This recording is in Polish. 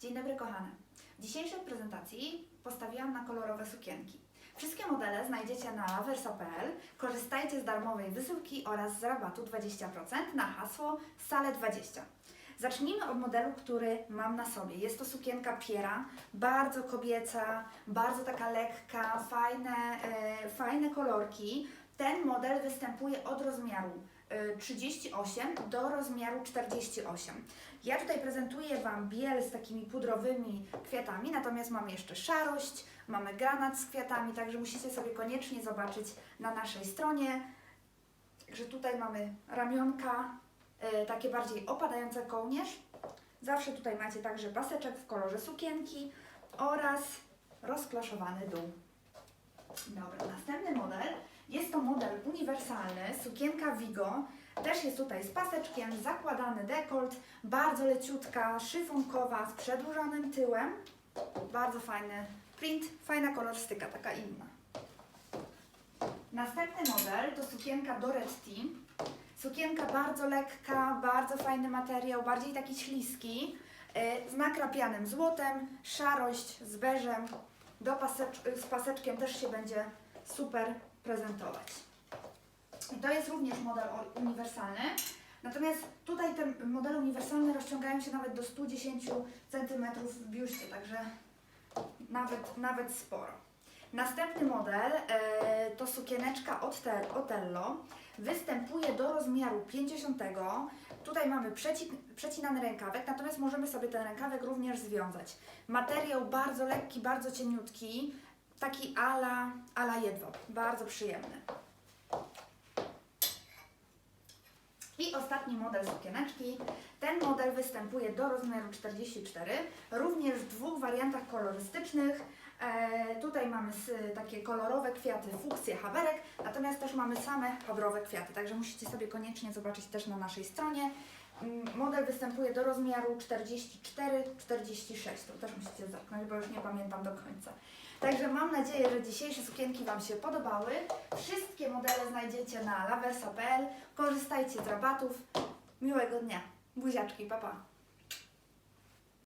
Dzień dobry kochane. W dzisiejszej prezentacji postawiłam na kolorowe sukienki. Wszystkie modele znajdziecie na versa.pl. Korzystajcie z darmowej wysyłki oraz z rabatu 20% na hasło SALE20. Zacznijmy od modelu, który mam na sobie. Jest to sukienka Piera, bardzo kobieca, bardzo taka lekka, fajne, e, fajne kolorki. Ten model występuje od rozmiaru e, 38 do rozmiaru 48. Ja tutaj prezentuję Wam biel z takimi pudrowymi kwiatami, natomiast mam jeszcze szarość, mamy granat z kwiatami, także musicie sobie koniecznie zobaczyć na naszej stronie. Także tutaj mamy ramionka, e, takie bardziej opadające kołnierz. Zawsze tutaj macie także paseczek w kolorze sukienki oraz rozkloszowany dół. Dobra, następny model uniwersalny, sukienka Vigo. Też jest tutaj z paseczkiem, zakładany dekolt, bardzo leciutka, szyfunkowa, z przedłużonym tyłem. Bardzo fajny print, fajna kolorystyka, taka inna. Następny model to sukienka Doretti. Sukienka bardzo lekka, bardzo fajny materiał, bardziej taki śliski, yy, z nakrapianym złotem, szarość z beżem, do pasecz- z paseczkiem też się będzie super prezentować. I to jest również model uniwersalny. Natomiast tutaj te modele uniwersalne rozciągają się nawet do 110 cm w biuście, także nawet, nawet sporo. Następny model e, to sukieneczka Otello. Występuje do rozmiaru 50. Tutaj mamy przeci, przecinany rękawek, natomiast możemy sobie ten rękawek również związać. Materiał bardzo lekki, bardzo cieniutki, taki ala, ala jedwab, bardzo przyjemny. Ostatni model sukieneczki. Ten model występuje do rozmiaru 44, również w dwóch wariantach kolorystycznych. E, tutaj mamy takie kolorowe kwiaty, fukcje, haberek, natomiast też mamy same habrowe kwiaty, także musicie sobie koniecznie zobaczyć też na naszej stronie. Mm, Model występuje do rozmiaru 44-46, to też musicie zerknąć, bo już nie pamiętam do końca. Także mam nadzieję, że dzisiejsze sukienki Wam się podobały. Wszystkie modele znajdziecie na laversa.pl. Korzystajcie z rabatów. Miłego dnia. Buziaczki, pa pa.